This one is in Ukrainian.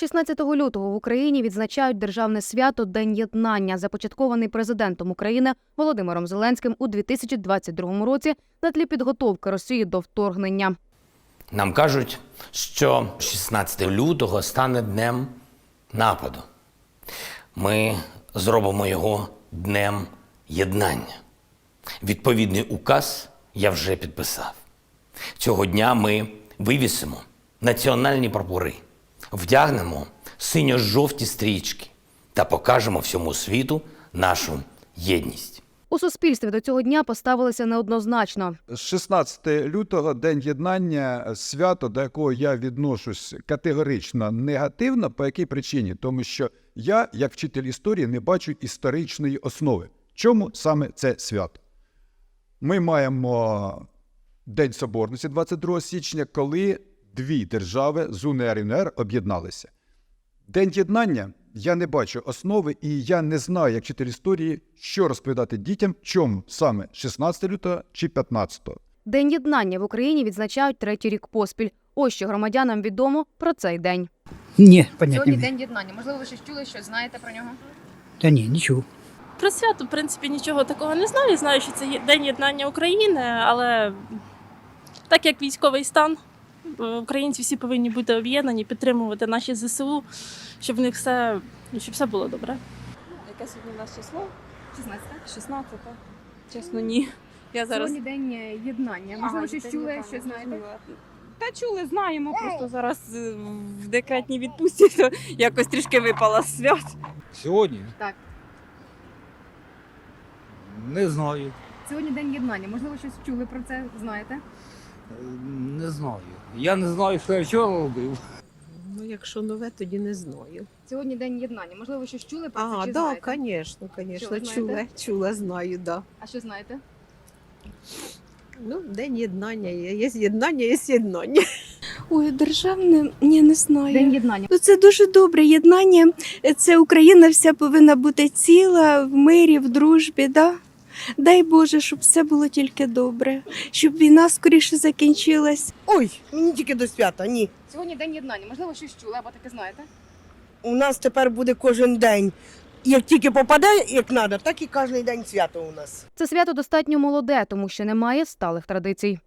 16 лютого в Україні відзначають державне свято День єднання, започаткований президентом України Володимиром Зеленським у 2022 році на тлі підготовки Росії до вторгнення. Нам кажуть, що 16 лютого стане днем нападу. Ми зробимо його днем єднання. Відповідний указ я вже підписав. Цього дня ми вивісимо національні прапори, вдягнемо синьо-жовті стрічки та покажемо всьому світу нашу єдність. У суспільстві до цього дня поставилися неоднозначно. 16 лютого День єднання свято, до якого я відношусь категорично негативно. По якій причині? Тому що я, як вчитель історії, не бачу історичної основи. Чому саме це свято? Ми маємо День Соборності 22 січня, коли дві держави з УНР і НР об'єдналися. День єднання я не бачу основи, і я не знаю, як вчитель історії, що розповідати дітям, чому саме 16 лютого чи 15. День єднання в Україні відзначають третій рік поспіль. Ось що громадянам відомо про цей день. Ні, Сьогодні день єднання. Можливо, ви щось чули, що знаєте про нього? Та ні, нічого. Про свято, в принципі, нічого такого не знаю. Знаю, що це День єднання України, але так як військовий стан, українці всі повинні бути об'єднані, підтримувати наші ЗСУ, щоб в них все, щоб все було добре. Яке сьогодні у нас число? 16. 16. Чесно, ні. Я зараз Сьогодні день е, єднання. Можливо, щось чули, єднання, що знаєте? Та чули, знаємо. Просто зараз е, в декретній відпустці то якось трішки випала з свят. Сьогодні? Так. Не знаю. Сьогодні день єднання. Можливо, щось чули про це, знаєте? Не знаю. Я не знаю, що я вчора робив. Ну, якщо нове, тоді не знаю. Сьогодні день єднання. Можливо, щось чули про А, це чи да, знаєте? звісно, звісно, чула, чула, знаю, да. А що знаєте? Ну, день єднання є. Є єднання, є єднання. Ой, державне, я не знаю. День єднання. Ну, це дуже добре єднання. Це Україна вся повинна бути ціла в мирі, в дружбі. Да? Дай Боже, щоб все було тільки добре, щоб війна скоріше закінчилась. Ой, мені тільки до свята, ні. Сьогодні день єднання. Можливо, щось чули або таке знаєте? У нас тепер буде кожен день. Як тільки попаде, як треба, так і кожен день свято у нас. Це свято достатньо молоде, тому що немає сталих традицій.